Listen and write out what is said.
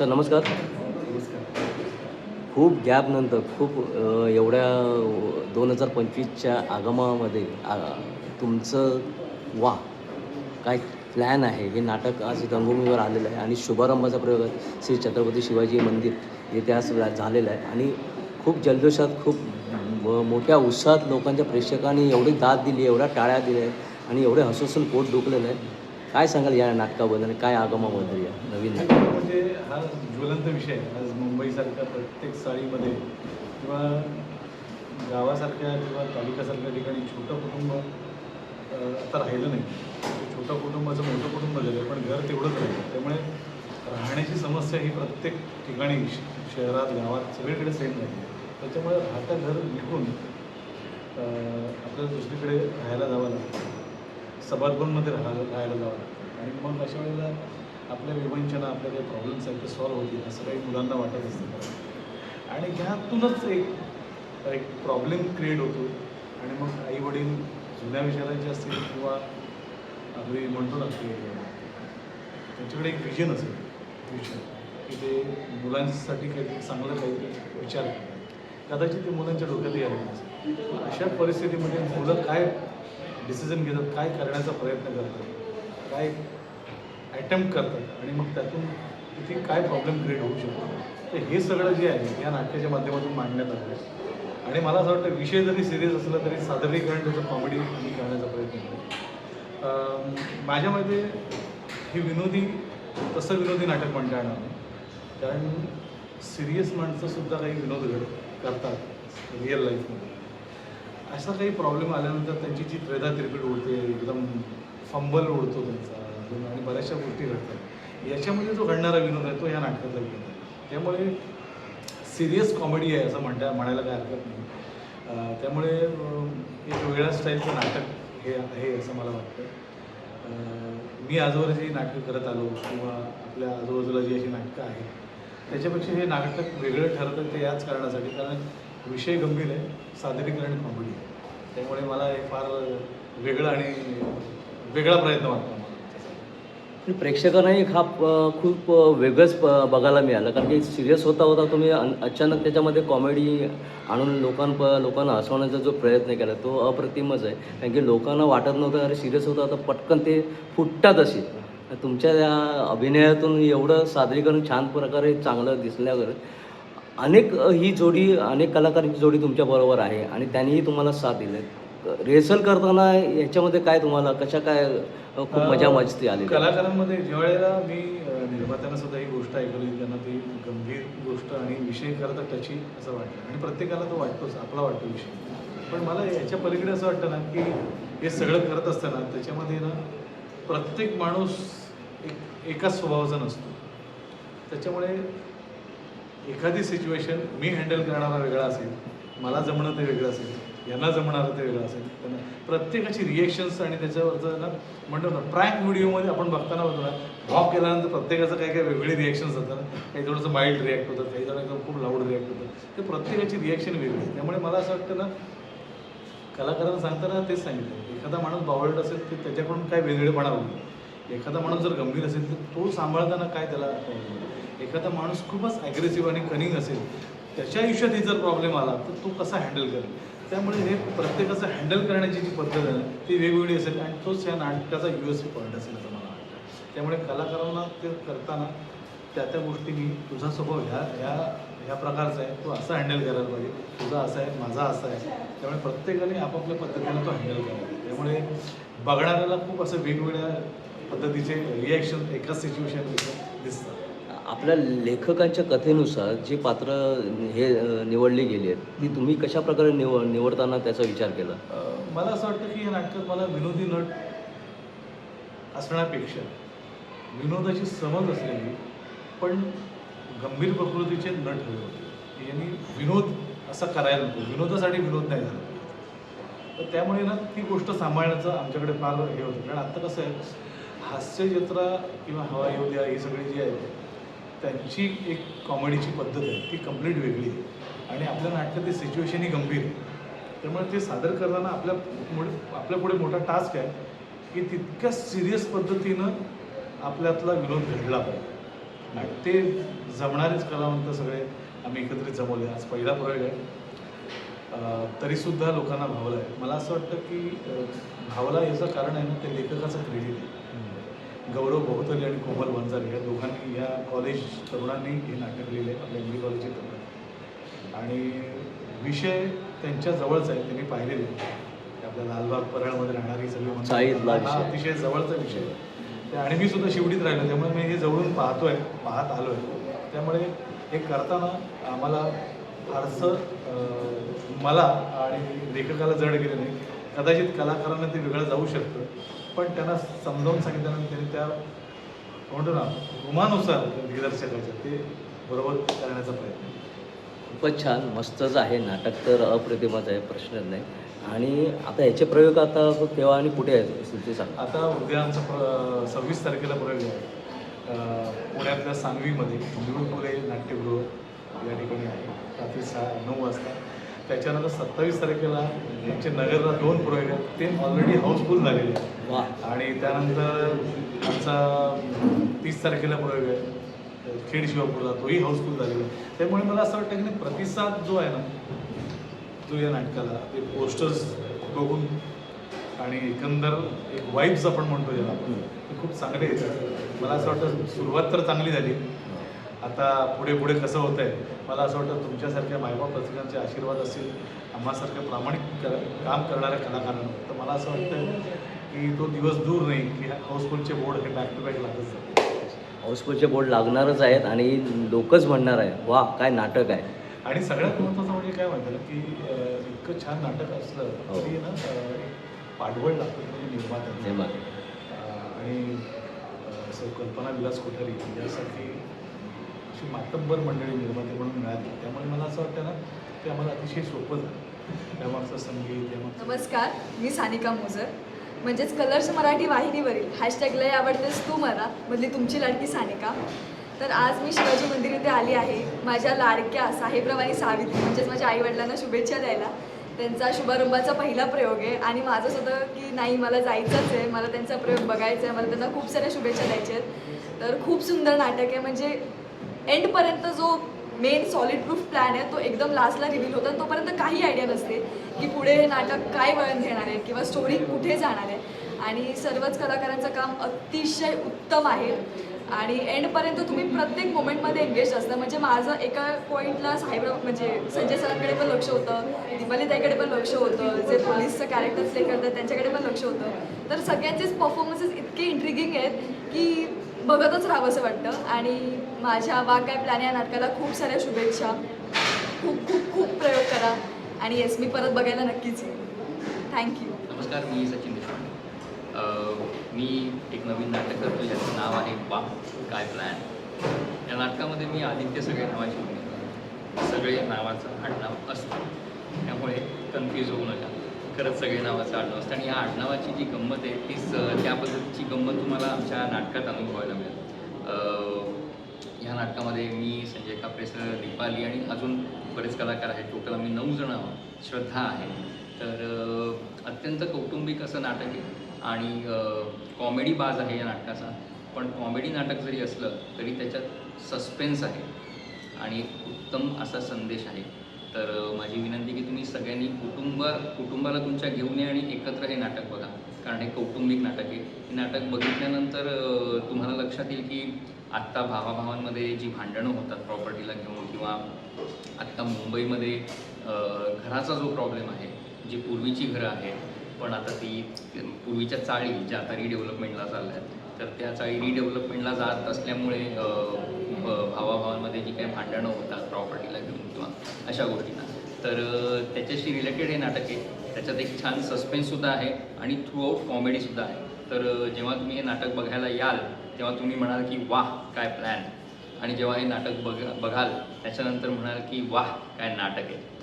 Sir नमस्कार. खूप गॅपनंतर खूप एवढ्या दोन हजार पंचवीसच्या आगमामध्ये आ, तुमचं वा काय प्लॅन आहे? हे नाटक आज रंगभूमीवर आलेलं आहे आणि शुभारंभाचा प्रयोग आहे. श्री छत्रपती शिवाजी मंदिर येथे आज झालेला आहे आणि खूप जल्लोषात खूप मोठ्या उत्साहात लोकांच्या प्रेक्षकांनी एवढी दाद दिली एवढ्या टाळ्या दिल्या आहेत आणि एवढे हसूसून पोट दुखलेलं आहे. काय सांगाल या नाटकाबद्दल? आणि काय आगमाबद्दल या नवीन म्हणजे हा ज्वलंत विषय आज मुंबईसारख्या प्रत्येक चाळीमध्ये किंवा गावासारख्या किंवा तालुक्यासारख्या ठिकाणी छोटं कुटुंब आता राहिलं नाही. छोटं कुटुंबाचं मोठं कुटुंब आहे पण घर तेवढंच राहिलं. त्यामुळे राहण्याची समस्या ही प्रत्येक ठिकाणी श- शहरात गावात सगळीकडे सेम नाही त्याच्यामुळे राहतं घर विकून आपल्याला दुसरीकडे राहायला जावं लागतं. सबार्बनमध्ये राहायला राहायला जावं लागतं. आणि मग अशा वेळेला आपल्या विवंचना आपल्या काही प्रॉब्लेम्स आहेत ते सॉल्व्ह होतील असं काही मुलांना वाटत असतं. आणि ह्यातूनच एक एक प्रॉब्लेम क्रिएट होतो. आणि मग आई वडील जुन्या विचारांचे असतील किंवा अगदी म्हणतो ना की त्यांच्याकडे एक विजन असेल. विजन की ते मुलांसाठी काहीतरी चांगलं काहीतरी विचार करतात. कदाचित ते मुलांच्या डोक्यातही आले असेल अशा परिस्थितीमध्ये मुलं काय डिसिजन घेतात काय करण्याचा प्रयत्न करतात काय अटेम्प्ट करतात आणि मग त्यातून तिथे काय प्रॉब्लेम क्रिएट होऊ शकतो. तर हे सगळं जे आहे या नाट्याच्या माध्यमातून मांडण्यात आलं आहे. आणि मला असं वाटतं विषय जरी सिरियस असला तरी सादरीकरण त्याचं कॉमेडी मी करण्याचा प्रयत्न केला माझ्या मते हे विनोदी तसं विनोदी नाटक म्हणता येणार नाही. कारण सिरियस माणसंसुद्धा काही विनोद घड करतात रिअल लाईफमध्ये असा काही प्रॉब्लेम आल्यानंतर त्यांची जी त्रेदा त्रिपीट उडते एकदम फंबल उडतो त्यांचा अजून आणि बऱ्याचशा गोष्टी घडतात. याच्यामध्ये जो घडणारा विनोद आहे तो या नाटकातला विनोद आहे. त्यामुळे सिरियस कॉमेडी आहे असं म्हणता म्हणायला काय हरकत नाही. त्यामुळे एक वेगळ्या स्टाईलचं नाटक हे आहे असं मला वाटतं. मी आजवर जी नाटकं करत आलो किंवा आपल्या आजूबाजूला जी अशी नाटकं आहेत त्याच्यापेक्षा हे नाटक वेगळं ठरतं ते याच कारणासाठी. कारण विषय गंभीर आहे. सादरीकरण कॉमेडी आहे. त्यामुळे मला हे फार वेगळं आणि वेगळा प्रयत्न वाटतो प्रेक्षकांनाही हा खूप वेगळंच प- बघायला मिळालं. कारण की सिरियस होता होता तुम्ही अचानक त्याच्यामध्ये कॉमेडी आणून लोकांप लोकांना हसवण्याचा जो प्रयत्न केला तो अप्रतिमच आहे. कारण की लोकांना वाटत नव्हतं अरे सिरियस होता तर पटकन ते फुटतात असे. तुमच्या या अभिनयातून एवढं सादरीकरण छान प्रकारे चांगलं दिसल्यावर अनेक ही जोडी अनेक कलाकारांची जोडी तुमच्याबरोबर आहे आणि त्यांनीही तुम्हाला साथ दिले रिहर्सल करताना याच्यामध्ये काय तुम्हाला कशा काय खूप मजा मस्ती आली कलाकारांमध्ये ज्यावेळेला मी अ, निर्मात्यांना सुद्धा ही गोष्ट ऐकवली त्यांना ती गंभीर गोष्ट आणि विषय खरं तर टची असं वाटतं आणि प्रत्येकाला तो वाटतोच आपला वाटतो विषय. पण मला याच्या पलीकडे असं वाटतं ना की हे सगळं करत असताना त्याच्यामध्ये ना प्रत्येक माणूस एक एकाच स्वभावाचा नसतो. त्याच्यामुळे एखादी सिच्युएशन मी हँडल करणारा वेगळा असेल मला जमणं ते वेगळं असेल यांना जमणारं ते वेगळं असेल त्यांना प्रत्येकाची रिएक्शन्स आणि त्याच्यावरचं ना म्हणतो ना प्रँक व्हिडिओमध्ये आपण बघताना होतो ना ड्रॉप केल्यानंतर प्रत्येकाचं काही काही वेगळी रिॲक्शन्स होतात. ना काही थोडंसं माइल्ड रिॲक्ट होतं काही जण एकदम खूप लाऊड रिॲक्ट होतं. ते प्रत्येकाची रिॲक्शन वेगळी. त्यामुळे मला असं वाटतं ना कलाकारांना सांगताना तेच सांगितलं. एखादा माणूस बावळट असेल तर त्याच्याकडून काय वेगळेपणा होईल. एखादा माणूस जर गंभीर असेल तर तो सांभाळताना काय त्याला एखादा माणूस खूपच ॲग्रेसिव्ह आणि कनिंग असेल त्याच्या आयुष्यातही जर प्रॉब्लेम आला तर तो कसा हँडल करेल? त्यामुळे हे प्रत्येकाचं हँडल करण्याची जी पद्धत आहे ती वेगवेगळी असेल आणि तोच या नाटकाचा यू एस पॉईंट असेल असं मला वाटतं. त्यामुळे कलाकारांना ते करताना त्या त्या गोष्टी मी तुझा स्वभाव ह्या ह्या ह्या प्रकारचा आहे तू असं हँडल करायला पाहिजे. तुझा असा आहे माझा असा आहे. त्यामुळे प्रत्येकाने आपापल्या पद्धतीने तो हँडल करावा. त्यामुळे बघणाऱ्याला खूप असं वेगवेगळ्या पद्धतीचे रिॲक्शन एकाच सिच्युएशन दिसतात. आपल्या लेखकांच्या कथेनुसार जी पात्र हे निवडली गेली आहेत ती तुम्ही कशा प्रकारे निव निवडताना त्याचा विचार केला? मला असं वाटतं की या नाटकात मला विनोदी नट असण्यापेक्षा विनोदाची समज असलेली पण गंभीर प्रकृतीचे नट हवे होते. यांनी विनोद असा करायला नको. विनोदासाठी विनोद नाही झाला. तर त्यामुळे ना ती गोष्ट सांभाळण्याचं आमच्याकडे फार हे होतं. कारण आत्ता कसं आहे हास्य जत्रा किंवा हवा येऊ द्या ही सगळी जी आहे त्यांची एक कॉमेडीची पद्धत आहे. ती कंप्लीट वेगळी आहे. आणि आपल्या नाटकात सिच्युएशन ही गंभीर आहे. त्यामुळे ते सादर करताना आपल्या मुळे आपल्या पुढे मोठा टास्क आहे की तितक्या सिरियस पद्धतीनं आपल्यातला विनोद घडला पाहिजे. आणि ते जमणारेच कलावंत सगळे आम्ही एकत्रित जमवले. आज पहिला प्रयोग आहे. तरीसुद्धा लोकांना भावला आहे. मला असं वाटतं की भावला याचं कारण आहे ना ते लेखकाचं क्रेडिट आहे. गौरव बहुतले आणि कोमल वंजारे या दोघांनी या कॉलेज तरुणांनी हे नाटक लिहिले आपल्या इंग्लिश कॉलेजचे तरुण आणि विषय त्यांच्या जवळचा आहे त्यांनी पाहिलेले आहे. आपल्या लालबाग परळमध्ये राहणारी सगळी हा. अतिशय जवळचा विषय आहे. ते आणि मी सुद्धा शिवडीत राहिलो त्यामुळे मी हे जवळून पाहतोय पाहत आलोय त्यामुळे हे करताना आम्हाला फारसं मला आणि लेखकाला जड गेलं नाही कदाचित कलाकारांना ते वेगळं जाऊ शकतं पण त्यांना समजावून सांगितल्यानंतर त्यांनी त्या म्हणतो ना गुमानुसार दिग्दर्शकाच्या ते बरोबर करण्याचा प्रयत्न. खूपच छान मस्तच आहे नाटक तर अप्रतिमच आहे प्रश्नच नाही. आणि आता ह्याचे प्रयोग आता केव्हा आणि कुठे आहेत ते सांग. आता उद्या आमचा प्र सव्वीस तारखेला प्रयोग आहे. पुण्यातल्या सांगवीमध्ये फुले नाट्यगृह या ठिकाणी आहे. रात्री सहा नऊ वाजता. त्याच्यानंतर सत्तावीस तारखेला आमचे नगरला दोन प्रयोग आहेत. ते ऑलरेडी हाऊसफुल झालेले आहेत. आणि त्यानंतर आमचा तीस तारखेला प्रयोग आहे. खेड शिवापूरला तोही हाऊसफुल झालेला आहे. त्यामुळे मला असं वाटतं की प्रतिसाद जो आहे ना जो या नाटकाला ते पोस्टर्स बघून आणि एकंदर एक वाईब्स आपण म्हणतो ज्याला आपण ते खूप चांगले येतात. मला असं वाटतं सुरुवात तर चांगली झाली. आता पुढे पुढे कसं होत आहे मला असं वाटतं तुमच्यासारख्या मायबाप रसिकांचे आशीर्वाद असतील आम्हासारख्या प्रामाणिक क- काम करणाऱ्या कलाकारांना. तर मला असं वाटतं की तो दिवस दूर नाही की हाऊसफुलचे बोर्ड हे बॅक टू बॅक लागत हाऊसफुलचे बोर्ड लागणारच आहेत आणि लोकच म्हणणार आहे वा काय नाटक आहे. आणि सगळ्यात महत्त्वाचं म्हणजे काय म्हणतात की इतकं छान नाटक असलं हो. तरी ना पाठबळ लागतं म्हणजे निर्मात्याचं आणि असं कल्पना विलास कोठारी यासारखी अशी मातब्बर मंडळी निर्माते म्हणून मिळाली. त्यामुळे मला असं वाटतं ना ते आम्हाला अतिशय सोपं झालं. त्यामागचं संगीत त्यामागचं नमस्कार मी सानिका मोजर म्हणजेच कलर्स मराठी वाहिनीवरील हॅशटॅगलाही आवडतेस तू मला मधली तुमची लाडकी सानिका. तर आज मी शिवाजी मंदिर इथे आली आहे. माझ्या लाडक्या साहेबराव आणि सावित्री म्हणजेच माझ्या आईवडिलांना शुभेच्छा द्यायला. त्यांचा शुभारंभाचा पहिला प्रयोग आहे. आणि माझं होतं की नाही मला जायचंच आहे. मला त्यांचा प्रयोग बघायचा आहे. मला त्यांना खूप साऱ्या शुभेच्छा द्यायच्या आहेत. तर खूप सुंदर नाटक आहे. म्हणजे एंडपर्यंत जो मेन सॉलिड प्रूफ प्लॅन आहे तो एकदम लास्टला रिव्हील होता तोपर्यंत काही आयडिया नसते की पुढे हे नाटक काय वळण घेणार आहे किंवा स्टोरी कुठे जाणार आहे. आणि सर्वच कलाकारांचं काम अतिशय उत्तम आहे. आणि एंडपर्यंत तुम्ही प्रत्येक मोमेंटमध्ये एंगेज असता. म्हणजे माझं एका पॉईंटला साहेबराव म्हणजे संजय सरांकडे पण लक्ष होतं दीपालीताईकडे पण लक्ष होतं जे पोलीसचं कॅरेक्टर प्ले करतात त्यांच्याकडे पण लक्ष होतं. तर सगळ्यांचेच परफॉर्मन्सेस इतके इंट्रिगिंग आहेत की बघतच राहावंसं वाटतं. आणि माझ्या वा काय प्लॅन या नाटकाला? खूप साऱ्या शुभेच्छा. खूप खूप खूप प्रयोग करा. आणि येस मी परत बघायला नक्कीच येईन. थँक्यू नमस्कार मी सचिन देशपांडे. मी एक नवीन नाटक करतो ज्याचं नाव आहे वा काय प्लॅन या नाटकामध्ये मी आदित्य सगळे नावाची भूमिका सगळे नावाचं आडनाव असतं. त्यामुळे कन्फ्यूज होऊ नका. खरंच सगळे नावाचं आडनाव असतं आणि या आडनावाची जी गंमत आहे तीच त्या पद्धतीची गंमत तुम्हाला आमच्या नाटकात अनुभवायला मिळेल. ह्या नाटकामध्ये मी संजय कापरे सर दीपाली आणि अजून बरेच कलाकार आहेत. टोटल आम्ही नऊ जण आहोत. श्रद्धा आहे. तर अत्यंत कौटुंबिक असं नाटक आहे. आणि कॉमेडी बाज आहे या नाटकाचा. पण कॉमेडी नाटक जरी असलं तरी त्याच्यात सस्पेन्स आहे. आणि उत्तम असा संदेश आहे. तर माझी विनंती की तुम्ही सगळ्यांनी कुटुंब कुटुंबाला तुमच्या घेऊन या आणि एकत्र हे नाटक बघा. कारण हे कौटुंबिक नाटक आहे. हे नाटक बघितल्यानंतर तुम्हाला लक्षात येईल की आत्ता भावाभावांमध्ये जी भांडणं होतात प्रॉपर्टीला घेऊन किंवा आत्ता मुंबईमध्ये घराचा जो प्रॉब्लेम आहे जी पूर्वीची घरं आहेत पण आता ती पूर्वीच्या चाळी ज्या आता रिडेव्हलपमेंटला चालल्या आहेत तर त्या चाळी रिडेव्हलपमेंटला जात असल्यामुळे भावाभावांमध्ये जी काही भांडणं होतात प्रॉपर्टी अशा गोष्टींना. तर त्याच्याशी रिलेटेड हे नाटक आहे. त्याच्यात एक छान सस्पेन्ससुद्धा आहे आणि थ्रू आऊट कॉमेडीसुद्धा आहे. तर जेव्हा तुम्ही हे नाटक बघायला याल तेव्हा तुम्ही म्हणाल की वाह काय प्लॅन आणि जेव्हा हे नाटक बघ बघाल त्याच्यानंतर म्हणाल की वाह काय नाटक आहे.